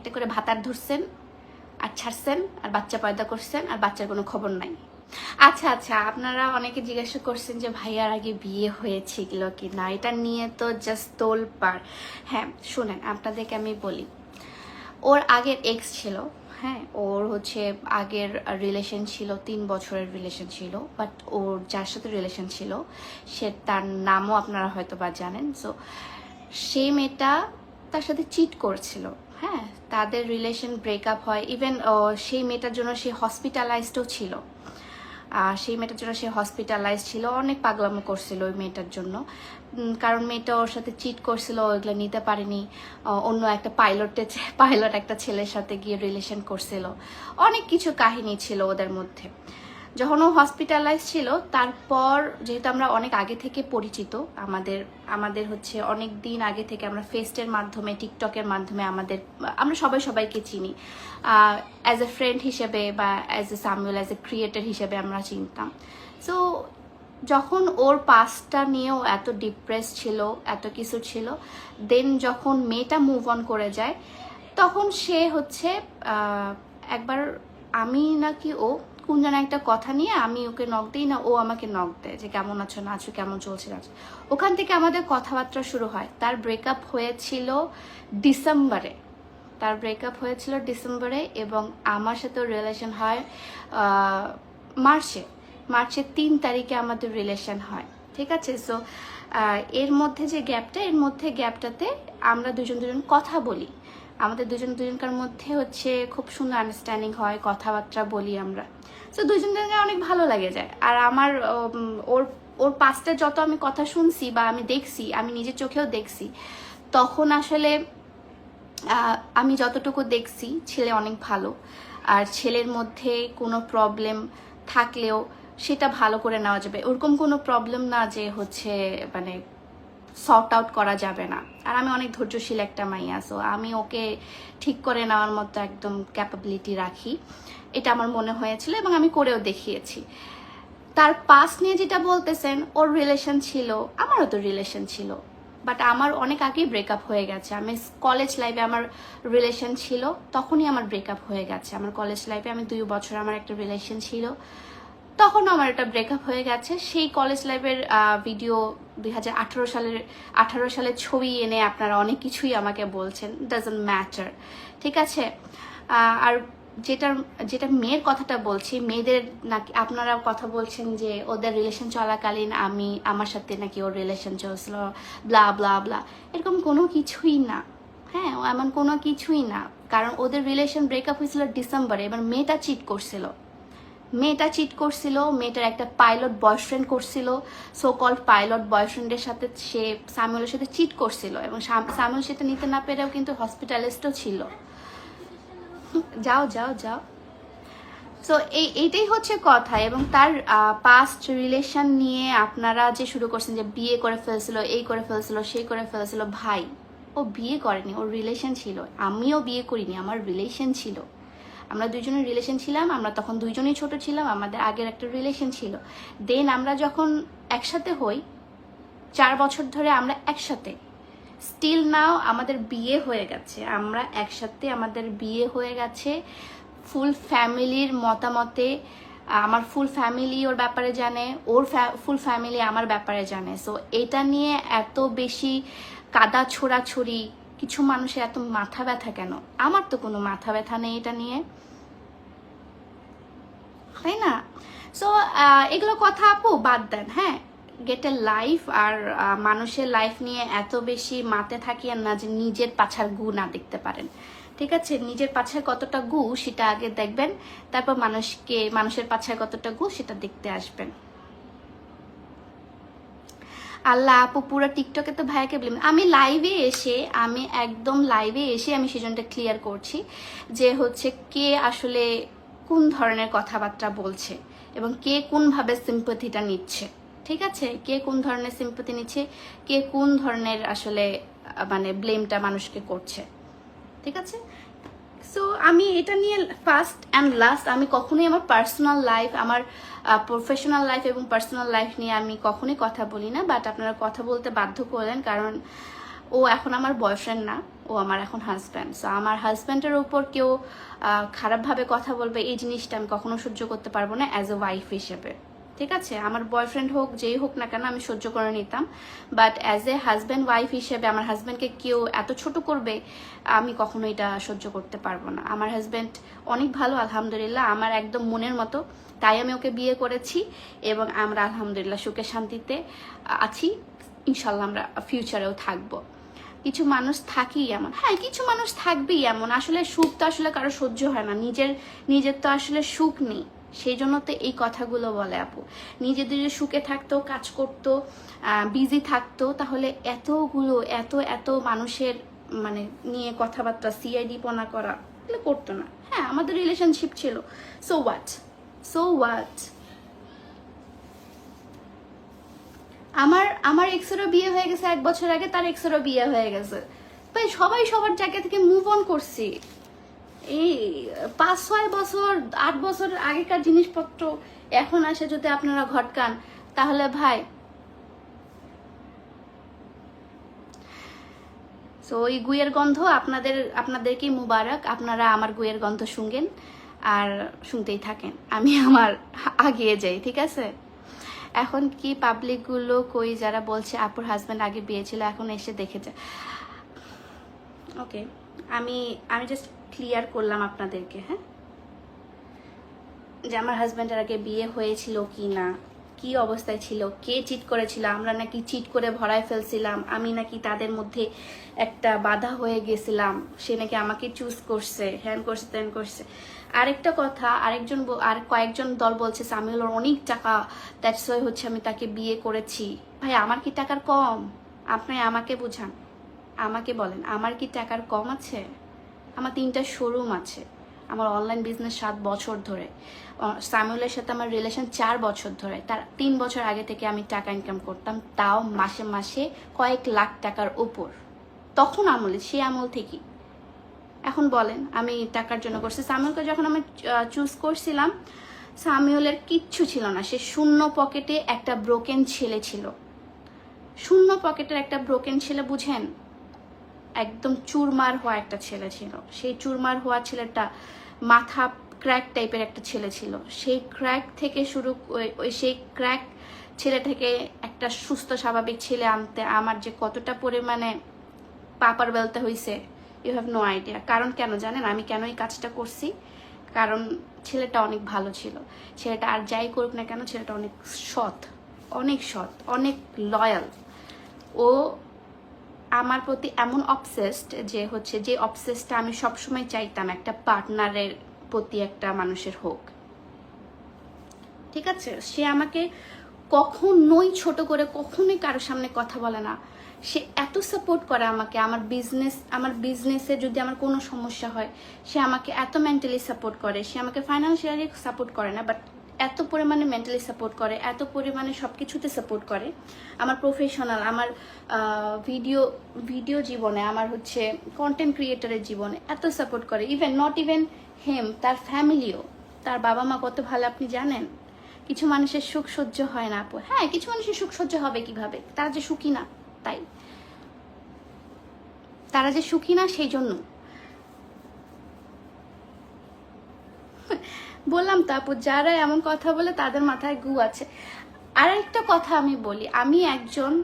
একটা করে ভাতার ধরছেন আর ছাড়ছেন আর বাচ্চা পয়দা করছেন আর বাচ্চার কোনো খবর নাই। আচ্ছা আচ্ছা আপনারা অনেকে জিজ্ঞাসা করছেন যে ভাইয়ার আগে বিয়ে হয়েছিল কি না? এটা নিয়ে তো জাস্ট তোল পার হ্যাঁ শুনেন, আপনাদেরকে আমি বলি। ওর আগের এক্স ছিল হ্যাঁ ওর হচ্ছে আগের রিলেশন ছিল, তিন বছরের রিলেশন ছিল বাট ওর যার সাথে রিলেশন ছিল, সে তার নামও আপনারা হয়তো বা জানেন। সো সেই মেয়েটা তার সাথে চিট করছিল। হ্যাঁ তাদের রিলেশন ব্রেকআপ হয়। ইভেন সেই মেয়েটার জন্য সে হসপিটালাইজডও ছিল। আর সেই মেয়েটার জন্য সে হসপিটালাইজ ছিল। অনেক পাগলামো করছিল ওই মেয়েটার জন্য। কারণ মেয়েটা ওর সাথে চিট করছিল ওইগুলো নিতে পারেনি। অন্য একটা পাইলটে পাইলট একটা ছেলের সাথে গিয়ে রিলেশন করছিল। অনেক কিছু কাহিনী ছিল ওদের মধ্যে। যখন ও হসপিটালাইজ ছিল, তারপর যেহেতু আমরা অনেক আগে থেকে পরিচিত, আমাদের আমাদের হচ্ছে অনেক দিন আগে থেকে আমরা ফেস্টের মাধ্যমে টিকটকের মাধ্যমে আমাদের, আমরা সবাই সবাইকে চিনি। অ্যাজ এ ফ্রেন্ড হিসেবে বা as a Samiul as a creator হিসেবে আমরা চিনতাম। সো যখন ওর পাসটা নিয়েও এত ডিপ্রেস ছিল, এত কিছু ছিল দেন যখন মেয়েটা মুভ অন করে যায়, তখন সে হচ্ছে একবার আমি নাকি ও কোন যেন একটা কথা নিয়ে আমি ওকে নক দিই না, ও আমাকে নক দেয় যে কেমন আছো, না আছো, কেমন চলছে, না ওখান থেকে আমাদের কথাবার্তা শুরু হয়। তার ব্রেকআপ হয়েছিল ডিসেম্বরে। তার ব্রেকআপ হয়েছিল ডিসেম্বরে এবং আমার সাথে রিলেশন হয় মার্চে। মার্চের তিন তারিখে আমাদের রিলেশন হয়, ঠিক আছে? সো এর মধ্যে যে গ্যাপটা এর মধ্যে গ্যাপটাতে আমরা দুজন দুজন কথা বলি। আমাদের দুজন দুজনকার মধ্যে হচ্ছে খুব সুন্দর আন্ডারস্ট্যান্ডিং হয়, কথাবার্তা বলি আমরা। দুজন দুজনকে অনেক ভালো লাগে যায়। আর আমার ওর ওর পাস্টে যত আমি কথা শুনছি বা আমি দেখছি, আমি নিজের চোখেও দেখছি, তখন আসলে আমি যতটুকু দেখছি, ছেলে অনেক ভালো। আর ছেলের মধ্যে কোনো প্রবলেম থাকলেও সেটা ভালো করে নেওয়া যাবে। ওরকম কোনো প্রবলেম না যে হচ্ছে মানে সর্ট আউট করা যাবে না। আর আমি অনেক ধৈর্যশীল একটা মাইয়া সো আমি ওকে ঠিক করে নেওয়ার মতো একদম ক্যাপাবিলিটি রাখি। এটা আমার মনে হয়েছিল এবং আমি করেও দেখিয়েছি। তার পাস নিয়ে যেটা বলতেছেন, ওর রিলেশন ছিল, আমারও তো রিলেশন ছিল। বাট আমার অনেক আগেই ব্রেকআপ হয়ে গেছে। আমি কলেজ লাইফে আমার রিলেশন ছিল, তখনই আমার ব্রেকআপ হয়ে গেছে। আমার কলেজ লাইফে আমি দুই বছর আমার একটা রিলেশন ছিল। তখন আমার একটা ব্রেকআপ হয়ে গেছে। সেই কলেজ লাইফের ভিডিও দুই হাজার আঠারো সালের আঠারো সালের ছবি এনে আপনারা অনেক কিছুই আমাকে বলছেন। ডাজন্ট ম্যাটার ঠিক আছে? আর যেটা যেটা মেয়ের কথাটা বলছি, মেয়েদের নাকি আপনারা কথা বলছেন যে ওদের রিলেশন চলাকালীন আমি, আমার সাথে নাকি ওর রিলেশন চলছিল ব্লা ব্লা ব্লা এরকম কোনো কিছুই না। হ্যাঁ এমন কোনো কিছুই না। কারণ ওদের রিলেশন ব্রেকআপ হয়েছিল ডিসেম্বরে এবার মেয়েটা চিট করছিল। মেয়েটা চিট করছিল, মেয়েটার একটা পাইলট বয়ফ্রেন্ড করছিল সো কল পাইলট বয়ফ্রেন্ডের সাথে সে সামিউলের সাথে চিট করছিল এবং সাম- সামিউল সেটা নিতে না পেরেও কিন্তু হসপিটালিস্টও ছিল। যাও যাও যাও। সো এই, এইটাই হচ্ছে কথা এবং তার পাস্ট রিলেশন নিয়ে আপনারা যে শুরু করছেন যে বিয়ে করে ফেলছিল, এই করে ফেলছিল, সেই করে ফেলছিল, ভাই, ও বিয়ে করেনি, ওর রিলেশন ছিল। আমিও বিয়ে করিনি, আমার রিলেশন ছিল। আমরা দুইজনের রিলেশন ছিলাম, আমরা তখন দুইজনেই ছোট ছিলাম, আমাদের আগের একটা রিলেশন ছিল। দেন আমরা যখন একসাথে হই, চার বছর ধরে আমরা একসাথে। স্টিল নাও আমাদের বিয়ে হয়ে গেছে। আমরা একসাথে আমাদের বিয়ে হয়ে গেছে। ফুল ফ্যামিলির মতামতে, আমার ফুল ফ্যামিলি ওর ব্যাপারে জানে, ওর ফুল ফ্যামিলি আমার ব্যাপারে জানে। সো এটা নিয়ে এত বেশি কাদা ছোড়াছড়ি কিছু মানুষের এত মাথা ব্যথা কেন? আমার তো কোনো মাথা ব্যথা নেই এটা নিয়ে। তাই না? সো এগুলো কথা আপু বাদ দেন হ্যাঁ? গেট এ লাইফ আর মানুষের লাইফ নিয়ে এত বেশি মাতে থাকি আর না যে নিজের পাছার গু না দেখতে পারেন। ঠিক আছে? নিজের পাছায় কতটা গু সেটা আগে দেখবেন, তারপর মানুষকে, মানুষের পাছায় কতটা গু সেটা দেখতে আসবেন। আল্লাহ আপু, পুরো টিকটকে তো ভাইয়াকে বলি আমি লাইভে এসে, আমি একদম লাইভে এসে আমি সেজনটা ক্লিয়ার করছি যে হচ্ছে কে আসলে কোন ধরনের কথাবার্তা বলছে এবং কে কোনভাবে সিম্পথিটা নিচ্ছে, ঠিক আছে? কে কোন ধরনের সিম্পথি নিচ্ছে, কে কোন ধরনের আসলে মানে ব্লেমটা মানুষকে করছে, ঠিক আছে? সো আমি এটা নিয়ে ফার্স্ট অ্যান্ড লাস্ট আমি কখনোই আমার পার্সোনাল লাইফ আমার প্রফেশনাল লাইফ এবং পার্সোনাল লাইফ নিয়ে আমি কখনোই কথা বলি না বাট আপনারা কথা বলতে বাধ্য করলেন কারণ ও এখন আমার বয়ফ্রেন্ড না, ও আমার এখন হাজব্যান্ড সো আমার হাজব্যান্ডের ওপর কেউ খারাপভাবে কথা বলবে, এই জিনিসটা আমি কখনো সহ্য করতে পারব না অ্যাজ এ ওয়াইফ হিসেবে। ঠিক আছে? আমার বয়ফ্রেন্ড হোক, যেই হোক না কেন আমি সহ্য করে নিতাম। But as a husband wife হিসেবে আমার হাজব্যান্ডকে কেউ এত ছোট করবে, আমি কখনো এটা সহ্য করতে পারব না। আমার হাজব্যান্ড অনেক ভালো, আলহামদুলিল্লাহ। আমার একদম মনের মতো। তাই আমি ওকে বিয়ে করেছি এবং আমরা আলহামদুলিল্লাহ সুখে শান্তিতে আছি। ইনশাল্লাহ আমরা ফিউচারেও থাকব। কিছু মানুষ থাকেই এমন। হ্যাঁ কিছু মানুষ থাকবেই এমন। আসলে সুখ তো আসলে কারও সহ্য হয় না। নিজের নিজের তো আসলে সুখ নেই। সেই জন্য তো এই কথাগুলো বলে আপু। নিজেদের সুখে থাকতো, কাজ করতো বিজি থাকতো, তাহলে এতগুলো, এত এত মানুষের মানে নিয়ে কথাবার্তা সিআইডি পনা করা, এগুলো করতো না। হ্যাঁ আমাদের রিলেশনশিপ ছিল। সো হোয়াট সো হোয়াট আমার আমার এক্সেরও বিয়ে হয়ে গেছে এক বছর আগে, তার এক্সেরও বিয়ে হয়ে গেছে। ভাই সবাই সবার জায়গা থেকে মুভ অন করছি। এই পাঁচ, ছয় বছর, আট বছর আগেকার জিনিসপত্র এখন আসে যদি আপনারা ঘটকান, তাহলে ভাই। তো ওই গুয়ের গন্ধ আপনাদের, আপনাদেরকেই মুবারক, আপনারা আমার গুয়ের গন্ধ শুনবেন আর শুনতেই থাকেন। আমি আমার আগিয়ে যাই, ঠিক আছে? এখন কি পাবলিকগুলো কই যারা বলছে আপুর হাজব্যান্ড আগে বিয়ে ছিল, এখন এসে দেখেছে ওকে আমি আমি জাস্ট ক্লিয়ার করলাম আপনাদেরকে হ্যাঁ? যে আমার হাজব্যান্ডের আগে বিয়ে হয়েছিল কি না, কি অবস্থায় ছিল, কে চিট করেছিল, আমরা নাকি চিট করে ভরায় ফেলছিলাম, আমি নাকি তাদের মধ্যে একটা বাধা হয়ে গেছিলাম, সে নাকি আমাকে চুজ করছে হ্যান করছে ত্যান করছে। আরেকটা কথা, আরেকজন আর কয়েকজন দল বলছে, সামিউল অনেক টাকা দ্যাটস ওয়াই হচ্ছে আমি তাকে বিয়ে করেছি। ভাই, আমার কি টাকার কম? আপনি আমাকে বুঝান, আমাকে বলেন, আমার কি টাকার কম আছে? আমার তিনটা শোরুম আছে। আমার অনলাইন বিজনেস সাত বছর ধরে। সামিউলের সাথে আমার রিলেশন চার বছর ধরে। তার তিন বছর আগে থেকে আমি টাকা ইনকাম করতাম, তাও মাসে মাসে কয়েক লাখ টাকার উপর। তখন আমলে, সে আমল থেকেই এখন বলেন, আমি টাকার জন্য করছি। সামিউলকে যখন আমি চুজ করছিলাম, সামিউলের কিচ্ছু ছিল না। সে শূন্য পকেটে একটা ব্রোকেন ছেলে ছিল। শূন্য পকেটের একটা ব্রোকেন ছেলে বুঝেন? একদম চুরমার হওয়া একটা ছেলে ছিল। সেই চুরমার হওয়া ছেলেটা মাথা ক্র্যাক টাইপের একটা ছেলে ছিল। সেই ক্র্যাক থেকে শুরু ওই- সেই ক্র্যাক ছেলে থেকে একটা সুস্থ, স্বাভাবিক ছেলে আনতে আমার যে কতটা পরিমাণে পাপার বেলতে হয়েছে ইউ হ্যাভ নো আইডিয়া কারণ কেন জানেন? আমি কেন এই কাজটা করছি? কারণ ছেলেটা অনেক ভালো ছিল। ছেলেটা আর যাই করুক না কেন, ছেলেটা অনেক সৎ অনেক সৎ, অনেক লয়াল ও আমার প্রতি এমন অবসেসড যে হচ্ছে যে অবসেসটা আমি সবসময় চাইতাম একটা পার্টনারের প্রতি একটা মানুষের হোক। ঠিক আছে? সে আমাকে কখনোই ছোট করে কখনোই কারোর সামনে কথা বলে না। সে এত সাপোর্ট করে আমাকে, আমার বিজনেস আমার বিজনেসে যদি আমার কোনো সমস্যা হয়, সে আমাকে এত মেন্টালি সাপোর্ট করে, সে আমাকে ফাইন্যান্সিয়ালি সাপোর্ট করে না বাট এত পরিমাণে মেন্টালি সাপোর্ট করে, এত পরিমাণে সব কিছুতে সাপোর্ট করে। আমার প্রফেশনাল আমার ভিডিও ভিডিও জীবনে, আমার হচ্ছে কন্টেন্ট ক্রিয়েটারের জীবনে এত সাপোর্ট করে। ইভেন নট ইভেন হেম তার ফ্যামিলিও তার বাবা মা কত ভালো আপনি জানেন? কিছু মানুষের সুখ সহ্য হয় না আপু। হ্যাঁ কিছু মানুষের সুখ সহ্য হবে কীভাবে? তারা যে সুখী না, তাই। তারা যে সুখী না সেই জন্য বললাম তো আপু যারা এমন কথা বলে তাদের মাথায় গু আছে। আর একটা কথা আমি বলি, আমি একজন,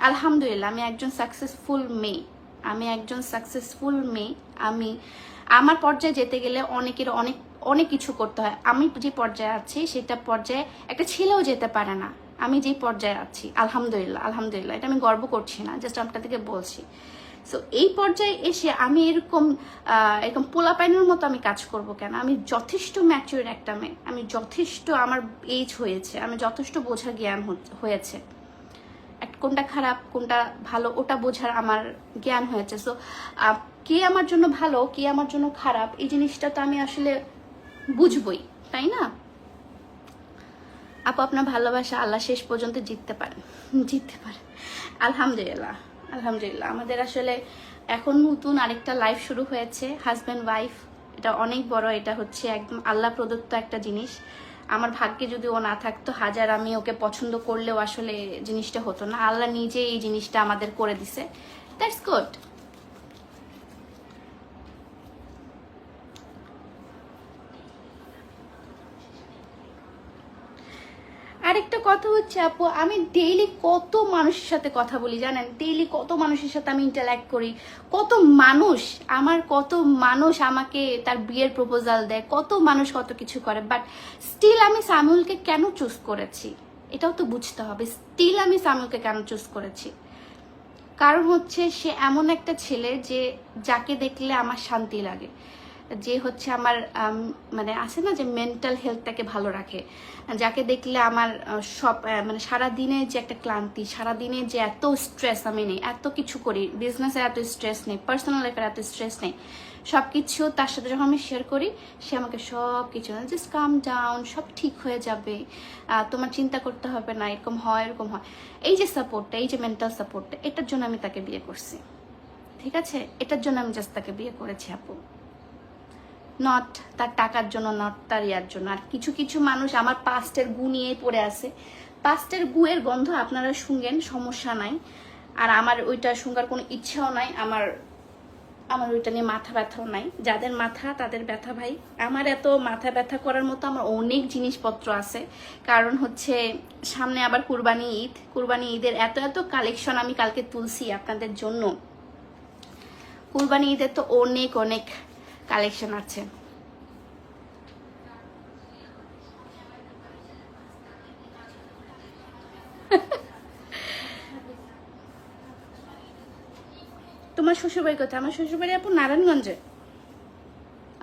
আলহামদুলিল্লাহ, আমি একজন সাকসেসফুল মেয়ে। আমি একজন সাকসেসফুল মেয়ে। আমি, আমার পর্যায়ে যেতে গেলে অনেকের অনেক অনেক কিছু করতে হয়। আমি যে পর্যায়ে আছি, সেটা পর্যায়ে একটা ছেলেও যেতে পারে না। আমি যে পর্যায়ে আছি, আলহামদুলিল্লাহ আলহামদুলিল্লাহ, এটা আমি গর্ব করছি না জাস্ট আপনাদেরকে বলছি। সো এই পর্যায়ে এসে আমি এরকম এরকম পোলাপাইনের মতো আমি কাজ করব কেন? আমি যথেষ্ট ম্যাচিউর একটা মেয়ে। আমি যথেষ্ট আমার এজ হয়েছে। আমি যথেষ্ট বোঝা জ্ঞান হয়েছে। কোনটা খারাপ, কোনটা ভালো, ওটা বোঝার আমার জ্ঞান হয়েছে। সো কে আমার জন্য ভালো, কে আমার জন্য খারাপ, এই জিনিসটা তো আমি আসলে বুঝবই, তাই না? আপু, আপনার ভালোবাসা আল্লাহ শেষ পর্যন্ত জিততে পারেন জিততে পারেন আলহামদুলিল্লাহ। আলহামদুলিল্লাহ। আমাদের আসলে এখন নতুন আরেকটা লাইফ শুরু হয়েছে হাজব্যান্ড ওয়াইফ এটা অনেক বড়, এটা হচ্ছে একদম আল্লাহ প্রদত্ত একটা জিনিস। আমার ভাগ্যে যদি ও না থাকতো, হাজার আমি ওকে পছন্দ করলেও আসলে জিনিসটা হতো না। আল্লাহ নিজে এই জিনিসটা আমাদের করে দিছে। দ্যাটস গুড আরেকটা কথা হচ্ছে, আপু, আমি ডেইলি কত মানুষের সাথে কথা বলি জানেন? ডেইলি কত মানুষের সাথে আমি ইন্টারাক্ট করি? কত মানুষ আমার, কত মানুষ আমাকে তার বিয়ের প্রপোজাল দেয়? কত মানুষ কত কিছু করে? বাট স্টিল আমি সামুলকে কেন চুজ করেছি? এটাও তো বুঝতে হবে। স্টিল আমি সামুলকে কেন চুজ করেছি? কারণ হচ্ছে, সে এমন একটা ছেলে যে, যাকে দেখলে আমার শান্তি লাগে। যে হচ্ছে আমার মানে আছে না যে মেন্টাল হেলথটাকে ভালো রাখে। যাকে দেখলে আমার সব মানে সারা দিনে যে একটা ক্লান্তি সারা দিনে যে এত স্ট্রেস আমি নেই, এত কিছু করি বিজনেসে এত স্ট্রেস নেই পার্সোনাল লাইফের এত স্ট্রেস নেই সব কিছু তার সাথে যখন আমি শেয়ার করি, সে আমাকে সব কিছু জাস্ট কাম ডাউন সব ঠিক হয়ে যাবে তোমার চিন্তা করতে হবে না, এরকম হয় এরকম হয়। এই যে সাপোর্টটা এই যে মেন্টাল সাপোর্টটা এটার জন্য আমি তাকে বিয়ে করছি। ঠিক আছে? এটার জন্য আমি জাস্ট তাকে বিয়ে করেছি, আপু। নট তার টাকার জন্য নট তার ইয়ার জন্য। আর কিছু কিছু মানুষ আমার পাস্টের গু নিয়ে পড়ে আছে। পাস্টের গুয়ের গন্ধ আপনারা শুনবেন, সমস্যা নাই। আর আমার ওইটা শুনবার কোনো ইচ্ছাও নাই, আমার আমার ওইটা নিয়ে মাথা ব্যথাও নাই। যাদের মাথা, তাদের ব্যথা ভাই। আমার এত মাথা ব্যথা করার মতো আমার অনেক জিনিসপত্র আছে। কারণ হচ্ছে, সামনে আবার কুরবানি ঈদ। কুরবানি ঈদের এত এত কালেকশন আমি কালকে তুলছি আপনাদের জন্য। কুরবানি ঈদের তো অনেক অনেক কালেকশন আছে। তোমার শ্বশুরবাড়ি কোথায়? আমার শ্বশুরবাড়ি আপু নারায়ণগঞ্জে।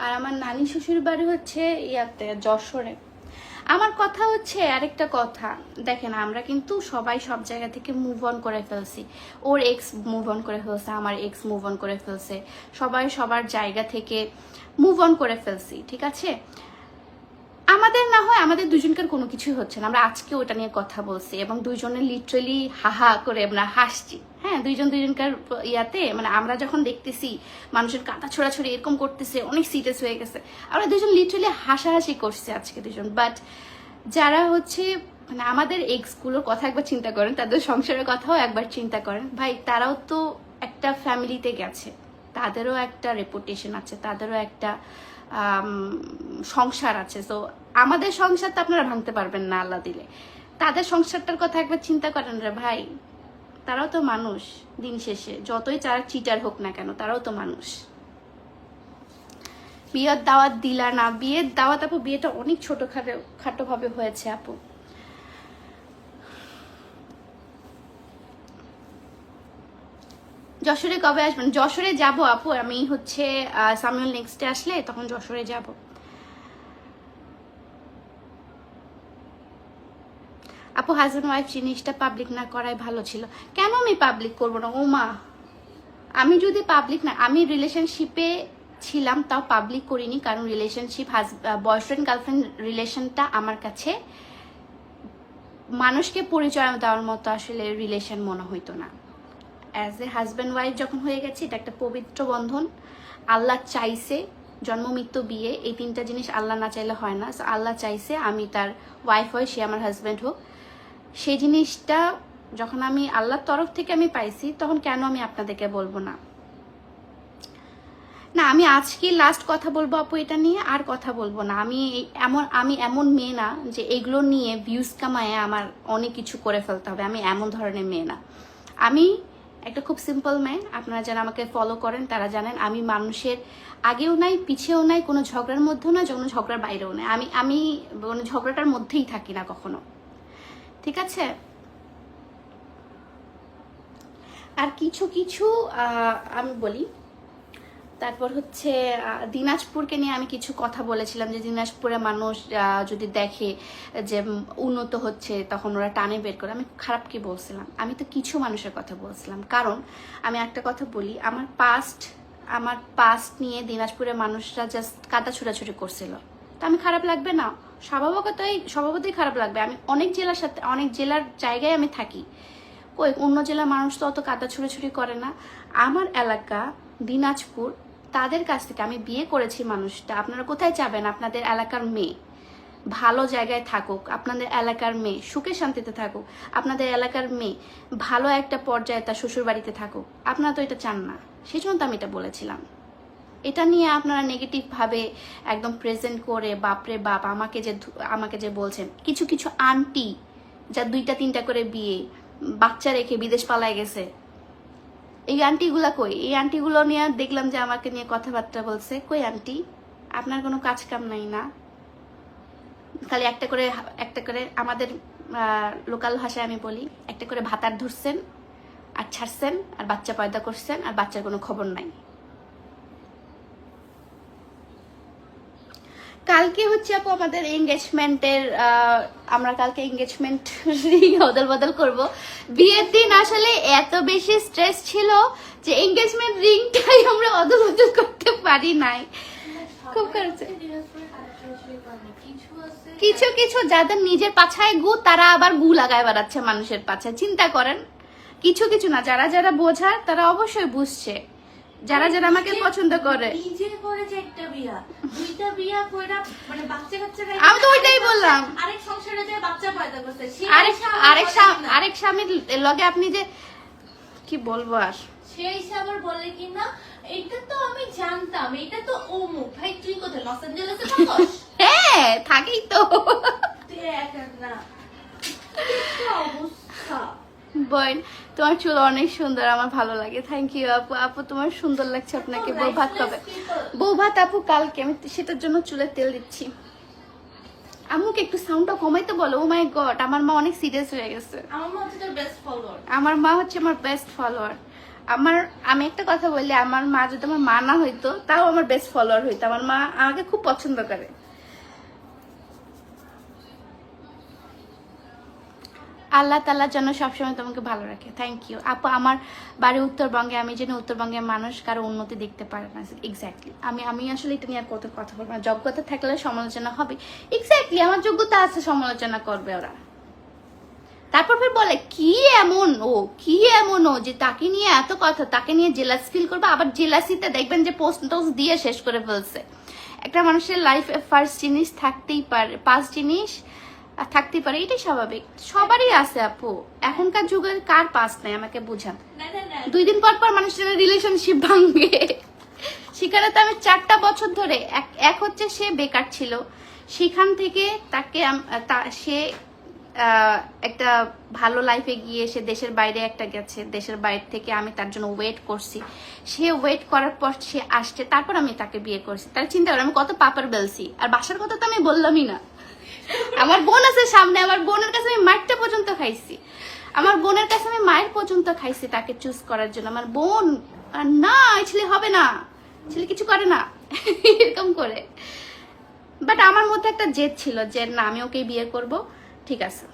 আর আমার নানি শ্বশুর বাড়ি হচ্ছে ইয়াতে, যশোরে। আমার কথা হচ্ছে আরেকটা কথা। দেখেন, আমরা কিন্তু সবাই সব জায়গা থেকে মুভ অন করে ফেলছি। ওর এক্স মুভ অন করে ফেলছে, আমার এক্স মুভ অন করে ফেলছে। সবাই সবার জায়গা থেকে মুভ অন করে ফেলছি, ঠিক আছে? আমাদের না হয়, আমাদের দুজনকার কোনো কিছুই হচ্ছে না। আমরা আজকে ওটা নিয়ে কথা বলছি এবং দুইজনে লিটারেলি হাহা করে আমরা হাসছি। হ্যাঁ দুইজন দুইজনকার ইয়াতে মানে আমরা যখন দেখতেছি মানুষের কাঁটা ছোড়াছড়ি এরকম করতেছে, অনেক সিরিয়াস হয়ে গেছে। আমরা দুজন লিটারেলি হাসাহাসি করছি আজকে দুজন বাট যারা হচ্ছে মানে আমাদের এক্সগুলোর কথা একবার চিন্তা করেন, তাদের সংসারের কথাও একবার চিন্তা করেন। ভাই, তারাও তো একটা ফ্যামিলিতে গেছে। তাদেরও একটা রেপুটেশন আছে, তাদেরও একটা সংসার আছে। তো আমাদের সংসার তো আপনারা ভাঙতে পারবেন না আল্লাহ দিলে। তাদের সংসারটার কথা একবার চিন্তা করেন রে ভাই। তারাও তো মানুষ দিন শেষে। যতই চার চিটার হোক না কেন, তারাও তো মানুষ। বিয়ের দাওয়াত দিলা না, বিয়ের দাওয়াত আপু, বিয়েটা অনেক ছোট খাটো ভাবে হয়েছে আপু। যশোরে কবে আসবেন যশোরে যাব আপু, আমি হচ্ছে সামিউল নেক্সটে আসলে তখন যশোরে যাব। আপু হাজব্যান্ড ওয়াইফ জিনিসটা পাবলিক না করাই ভালো ছিল। কেন আমি পাবলিক করব না? ও মা আমি যদি পাবলিক না, আমি রিলেশনশিপে ছিলাম, তাও পাবলিক করিনি, কারণ রিলেশনশিপ হাজ বয়ফ্রেন্ড গার্লফ্রেন্ড রিলেশনটা আমার কাছে মানুষকে পরিচয় দেওয়ার মতো আসলে রিলেশন মনে হইতো না। অ্যাজ এ হাজব্যান্ড ওয়াইফ যখন হয়ে গেছে, এটা একটা পবিত্র বন্ধন। আল্লাহ চাইছে জন্ম, মৃত্যু, বিয়ে, এই তিনটা জিনিস আল্লাহ না চাইলে হয় না। আল্লাহ চাইছে আমি তার ওয়াইফ হই, সে আমার হাজব্যান্ড হোক। সেই জিনিসটা যখন আমি আল্লাহর তরফ থেকে আমি পাইছি, তখন কেন আমি আপনাদেরকে বলব না? না, আমি আজকে লাস্ট কথা বলব আপু এটা নিয়ে, আর কথা বলব না। আমি এমন আমি এমন মেয়ে না যে এগুলো নিয়ে ভিউজ কামায় আমার অনেক কিছু করে ফেলতে হবে। আমি এমন ধরনের মেয়ে না। আমি একটা খুব সিম্পল ম্যান আপনারা যারা আমাকে ফলো করেন, তারা জানেন আমি মানুষের আগেও নাই, পিছেও নাই, কোনো ঝগড়ার মধ্যেও না, কোনো ঝগড়ার বাইরেও নাই। আমি আমি কোনো ঝগড়াটার মধ্যেই থাকি না কখনো। ঠিক আছে? আর কিছু কিছু আমি বলি তারপর হচ্ছে দিনাজপুরকে নিয়ে আমি কিছু কথা বলেছিলাম যে দিনাজপুরে মানুষ যদি দেখে যে উন্নত হচ্ছে তখন ওরা টানে বের করে। আমি খারাপ কি বলছিলাম? আমি তো কিছু মানুষের কথা বলছিলাম। কারণ আমি একটা কথা বলি, আমার পাস্ট আমার পাস্ট নিয়ে দিনাজপুরের মানুষরা জাস্ট কাদা ছোড়াছুড়ি করছিল। তা আমি খারাপ লাগবে না। স্বভাবগতই স্বভাবতই খারাপ লাগবে। আমি অনেক জেলার সাথে, অনেক জেলার জায়গায় আমি থাকি। কই, অন্য জেলার মানুষ তো অত কাদা ছুড়াছুড়ি করে না। আমার এলাকা দিনাজপুর তাদের কাছ থেকে আমি বিয়ে করেছি মানুষটা। আপনারা কোথায় যাবেন? আপনাদের এলাকার মেয়ে। ভালো জায়গায় থাকুক। আপনাদের এলাকার মেয়ে। সুখে শান্তিতে থাকুক। আপনাদের এলাকার মেয়ে ভালো একটা পর্যায়ে তার শ্বশুর বাড়িতে থাকুক। আপনারা তো এটা চান না। সেই জন্য তো আমি এটা বলেছিলাম। এটা নিয়ে আপনারা নেগেটিভ ভাবে একদম প্রেজেন্ট করে বাপরে বাপ আমাকে যে আমাকে যে বলছেন, কিছু কিছু আন্টি যা দুইটা, তিনটা করে বিয়ে, বাচ্চা রেখে বিদেশ পালায় গেছে এই আন্টিগুলা কই? এই আন্টিগুলো নিয়ে দেখলাম যে আমাকে নিয়ে কথাবার্তা বলছে। কই আন্টি? আপনার কোনো কাজ কাম নাই না? খালি একটা করে একটা করে আমাদের লোকাল ভাষায় আমি বলি, একটা করে ভাতার ধরছেন আর ছাড়ছেন আর বাচ্চা পয়দা করছেন আর বাচ্চার কোনো খবর নাই। কালকে হচ্ছে আপু আমাদের এঙ্গেজমেন্টের আমরা কালকে এঙ্গেজমেন্ট অদল বদল করব। বিয়ের দিন আসলে এত বেশি স্ট্রেস ছিল যে এঙ্গেজমেন্ট রিংটাই আমরা অদল বদল করতে পারি নাই। খুব করেছে কিছু কিছু যাদের নিজের পাছায় গু, তারা আবার গু লাগায় বেড়াচ্ছে মানুষের পাছায় চিন্তা করেন। কিছু কিছু না, যারা যারা বোঝার, তারা অবশ্যই বুঝছে। যারা যারা আমাকে পছন্দ করে। নিজে করেছে একটা বিয়া। দুইটা বিয়া কইরা মানে বাচ্চা কাচ্চা আমি তো ওইটাই বললাম। আরেক সংসারে যে বাচ্চা পয়দা করছে আরেক আরেক স্বামীর লগে আপনি যে কি বলব আর? সে হিসাব আর বলে কিনা এটা তো আমি জানতাম এটা তো অমুক। ভাই তুই কোথায়? লস অ্যাঞ্জেলেসে থাকস? হ্যাঁ থাকেই তো। তুই এক এক না। অবস্থা। বোন তোমার চুল অনেক সুন্দর আমার ভালো লাগে। থ্যাংক ইউ আপু। আপু তোমার সুন্দর লাগছে আপনাকে। বউ ভাত কবে বউ ভাত আপু কালকে আমি সেটার জন্য চুলে তেল দিচ্ছি। আমুকে একটু সাউন্ডটা কমাইতে বলো। ও মাই গড আমার মা অনেক সিরিয়াস হয়ে গেছে। আমার মা হচ্ছে বেস্ট ফলোয়ার আমার মা হচ্ছে আমার বেস্ট ফলোয়ার আমার আমি একটা কথা বললে আমার মা যদি আমার মা না হইতো তাও আমার বেস্ট ফলোয়ার হইতো। আমার মা আমাকে খুব পছন্দ করে। আল্লাহ তাল্লাহ যেন সবসময় তোমাকে ভালো রাখে। থ্যাংক ইউ আপু, আমার বাড়ি উত্তরবঙ্গে, আমি যেন উত্তরবঙ্গের মানুষ, কারও উন্নতি দেখতে পারে না। এক্স্যাক্টলি আমি আমি আসলে এটা নিয়ে আর কত কথা বলব না। যোগ্যতা থাকলে সমালোচনা হবে। এক্স্যাক্টলি আমার যোগ্যতা আছে, সমালোচনা করবে ওরা। তারপর ফের বলে, কি এমন ও, কি এমন ও যে তাকে নিয়ে এত কথা, তাকে নিয়ে জেলাস ফিল করবে, আবার জেলাসিতে দেখবেন যে পোস্ট টোস্ট দিয়ে শেষ করে ফেলছে। একটা মানুষের লাইফে ফার্স্ট জিনিস থাকতেই পারে পাঁচ জিনিস আর থাকতেই পারে এটাই স্বাভাবিক। সবারই আছে আপু। এখনকার যুগে কার পাস নাই আমাকে বুঝান। দুই দিন পর পর মানুষের রিলেশনশিপ ভাঙবে। সেখানে তো আমি চারটা বছর ধরে এক এক হচ্ছে সে বেকার ছিল। সেখান থেকে তাকে সে একটা ভালো লাইফে গিয়ে সে দেশের বাইরে একটা গেছে। দেশের বাইরে থেকে আমি তার জন্য ওয়েট করছি। সে ওয়েট করার পর সে আসছে তারপর আমি তাকে বিয়ে করছি। তার চিন্তা করে আমি কত পাপার বেলছি। আর বাসার কথা তো আমি বললামই না। আমার বোন আছে সামনে আমার বোনের কাছে আমি মারটা পর্যন্ত খাইছি। আমার বোনের কাছে আমি মায়ের পর্যন্ত খাইছি তাকে চুজ করার জন্য। আমার বোন আহ, না ছেলে হবে না। ছেলে কিছু করে না। এরকম করে। বাট আমার মধ্যে একটা জেদ ছিল যে না আমি ওকে বিয়ে করব ঠিক আছে।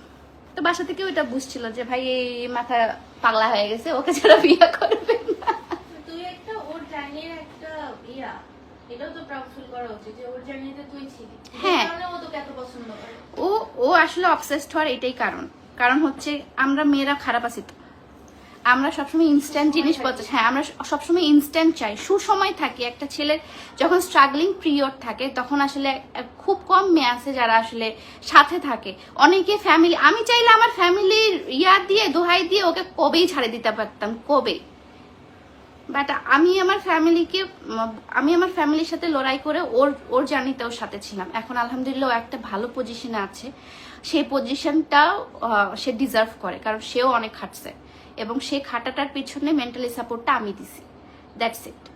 তো বাসা থেকে ওইটা বুঝছিল যে ভাই এই মাথা পাগলা হয়ে গেছে ওকে ছাড়া বিয়ে করবে না। তুই একটা ওর একটা এটাও তো প্রাউড ফিল করা উচিত যে ওর জার্নিতে তুই ছিলি। হ্যাঁ। ও তোকে এত পছন্দ করে। ও ও আসলে অবসেসড হওয়ার এটাই কারণ। কারণ হচ্ছে আমরা মেয়েরা খারাপ আছি তো। আমরা সবসময় ইনস্ট্যান্ট জিনিসপত্র হ্যাঁ আমরা সবসময় ইনস্ট্যান্ট চাই। সুসময় থাকে। একটা ছেলের যখন স্ট্রাগলিং পিরিয়ড থাকে তখন আসলে খুব কম মেয়ে আছে যারা আসলে সাথে থাকে। অনেকে ফ্যামিলি আমি চাইলে আমার ফ্যামিলির ইয়া দিয়ে দোহাই দিয়ে ওকে কবেই ছাড়ে দিতে পারতাম? কবে? বাট আমি আমার ফ্যামিলিকে আমি আমার ফ্যামিলির সাথে লড়াই করে ওর ওর জার্নিতে ওর সাথে ছিলাম। এখন আলহামদুলিল্লাহ ও একটা ভালো পজিশনে আছে। সেই পজিশনটাও সে ডিজার্ভ করে, কারণ সেও অনেক খাটছে। এবং সেই খাটাটার পিছনে মেন্টালি সাপোর্টটা আমি দিছি। That's it